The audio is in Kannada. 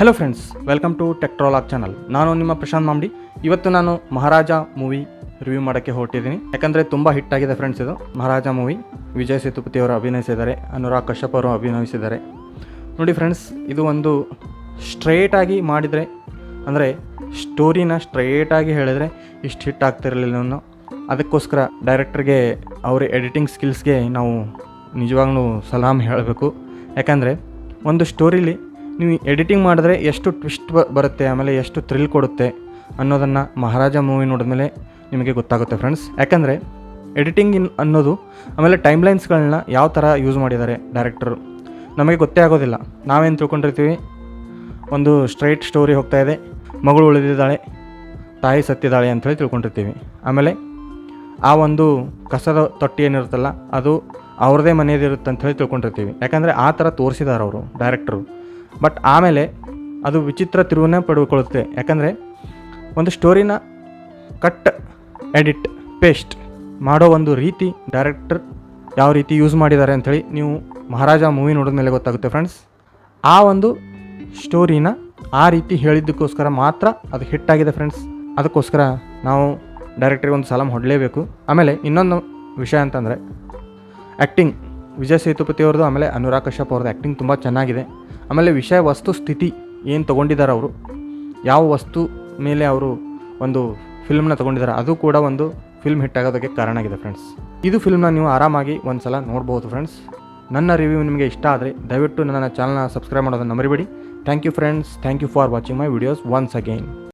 Hello friends welcome to techtralog channel ನಾನು ನಿಮ್ಮ ಪ್ರಶಾಂತ್ ಮಾಮಡಿ. ಇವತ್ತು ನಾನು ಮಹಾರಾಜ ಮೂವಿ ರಿವ್ಯೂ ಮಾಡೋಕ್ಕೆ ಹೊರಟಿದ್ದೀನಿ. ಯಾಕಂದರೆ ತುಂಬ ಹಿಟ್ ಆಗಿದೆ ಫ್ರೆಂಡ್ಸ್ ಇದು. ಮಹಾರಾಜ ಮೂವಿ ವಿಜಯ್ ಸೇತುಪತಿ ಅವರು ಅಭಿನಯಿಸಿದ್ದಾರೆ, ಅನುರಾಗ್ ಕಶ್ಯಪ್ ಅವರು ಅಭಿನಯಿಸಿದ್ದಾರೆ. ನೋಡಿ ಫ್ರೆಂಡ್ಸ್ ಇದು ಒಂದು ಸ್ಟ್ರೇಟಾಗಿ ಮಾಡಿದರೆ, ಅಂದರೆ ಸ್ಟೋರಿನ ಸ್ಟ್ರೇಟಾಗಿ ಹೇಳಿದರೆ ಇಷ್ಟು ಹಿಟ್ ಆಗ್ತಿರಲಿಲ್ಲ ಅದಕ್ಕೋಸ್ಕರ ಡೈರೆಕ್ಟರ್ಗೆ ಅವರ ಎಡಿಟಿಂಗ್ ಸ್ಕಿಲ್ಸ್ಗೆ ನಾವು ನಿಜವಾಗ್ಲೂ ಸಲಾಮ್ ಹೇಳಬೇಕು. ಯಾಕಂದರೆ ಒಂದು ಸ್ಟೋರಿಲಿ ನೀವು ಎಡಿಟಿಂಗ್ ಮಾಡಿದ್ರೆ ಎಷ್ಟು ಟ್ವಿಸ್ಟ್ ಬರುತ್ತೆ, ಆಮೇಲೆ ಎಷ್ಟು ಥ್ರಿಲ್ ಕೊಡುತ್ತೆ ಅನ್ನೋದನ್ನು ಮಹಾರಾಜ ಮೂವಿ ನೋಡಿದ್ಮೇಲೆ ನಿಮಗೆ ಗೊತ್ತಾಗುತ್ತೆ ಫ್ರೆಂಡ್ಸ್ ಯಾಕಂದರೆ ಎಡಿಟಿಂಗ್ ಇನ್ ಅನ್ನೋದು ಆಮೇಲೆ ಟೈಮ್ ಲೈನ್ಸ್ಗಳನ್ನ ಯಾವ ಥರ ಯೂಸ್ ಮಾಡಿದ್ದಾರೆ ಡೈರೆಕ್ಟರು ನಮಗೆ ಗೊತ್ತೇ ಆಗೋದಿಲ್ಲ. ನಾವೇನು ತಿಳ್ಕೊಂಡಿರ್ತೀವಿ? ಒಂದು ಸ್ಟ್ರೈಟ್ ಸ್ಟೋರಿ ಹೋಗ್ತಾ ಇದೆ. ಮಗಳು ಉಳಿದಿದ್ದಾಳೆ, ತಾಯಿ ಸತ್ತಿದ್ದಾಳೆ ಅಂಥೇಳಿ ತಿಳ್ಕೊಂಡಿರ್ತೀವಿ. ಆಮೇಲೆ ಆ ಒಂದು ಕಸದ ತೊಟ್ಟಿ ಏನಿರುತ್ತಲ್ಲ, ಅದು ಅವ್ರದ್ದೇ ಮನೆಯದಿರುತ್ತೆ ಅಂತ ಹೇಳಿ ತಿಳ್ಕೊಂಡಿರ್ತೀವಿ. ಯಾಕಂದರೆ ಆ ಥರ ತೋರಿಸಿದ್ದಾರೆ ಅವರು ಡೈರೆಕ್ಟ್ರು ಬಟ್ ಆಮೇಲೆ ಅದು ವಿಚಿತ್ರ ತಿರುವನ್ನೇ ಪಡೆದುಕೊಳ್ಳುತ್ತೆ. ಯಾಕಂದರೆ ಒಂದು ಸ್ಟೋರಿನ ಕಟ್, ಎಡಿಟ್, ಪೇಸ್ಟ್ ಮಾಡೋ ಒಂದು ರೀತಿ ಡೈರೆಕ್ಟರ್ ಯಾವ ರೀತಿ ಯೂಸ್ ಮಾಡಿದ್ದಾರೆ ಅಂಥೇಳಿ ನೀವು ಮಹಾರಾಜ ಮೂವಿ ನೋಡಿದ ಮೇಲೆ ಗೊತ್ತಾಗುತ್ತೆ ಫ್ರೆಂಡ್ಸ್. ಆ ಒಂದು ಸ್ಟೋರಿನ ಆ ರೀತಿ ಹೇಳಿದ್ದಕ್ಕೋಸ್ಕರ ಮಾತ್ರ ಅದು ಹಿಟ್ಟಾಗಿದೆ ಫ್ರೆಂಡ್ಸ್. ಅದಕ್ಕೋಸ್ಕರ ನಾವು ಡೈರೆಕ್ಟ್ರಿಗೆ ಒಂದು ಸಲಂ ಹೊಡಲೇಬೇಕು. ಆಮೇಲೆ ಇನ್ನೊಂದು ವಿಷಯ ಅಂತಂದರೆ, ಆ್ಯಕ್ಟಿಂಗ್. ವಿಜಯ್ ಸೇತುಪತಿ ಅವ್ರದ್ದು ಆಮೇಲೆ ಅನುರಾಗ್ ಕಶ್ಯಪ್ ಅವ್ರದ್ದು ಆ್ಯಕ್ಟಿಂಗ್ ತುಂಬ ಚೆನ್ನಾಗಿದೆ. ಆಮೇಲೆ ವಿಷಯ ವಸ್ತು ಸ್ಥಿತಿ ಏನು ತೊಗೊಂಡಿದ್ದಾರೆ ಅವರು? ಯಾವ ವಸ್ತು ಮೇಲೆ ಅವರು ಒಂದು ಫಿಲ್ಮ್ನ ತೊಗೊಂಡಿದ್ದಾರೆ ಅದು ಕೂಡ ಒಂದು ಫಿಲ್ಮ್ ಹಿಟ್ ಆಗೋದಕ್ಕೆ ಕಾರಣ ಆಗಿದೆ ಫ್ರೆಂಡ್ಸ್ ಇದು ಫಿಲ್ಮ್ನ ನೀವು ಆರಾಮಾಗಿ ಒಂದು ಸಲ ನೋಡ್ಬೋದು ಫ್ರೆಂಡ್ಸ್ ನನ್ನ ರಿವ್ಯೂ ನಿಮಗೆ ಇಷ್ಟ ಆದರೆ ದಯವಿಟ್ಟು ನನ್ನ ಚಾನಲ್ನ ಸಬ್ಸ್ಕ್ರೈಬ್ ಮಾಡೋದನ್ನು ಮರಿಬೇಡಿ. Thank you friends thank you for watching my videos once again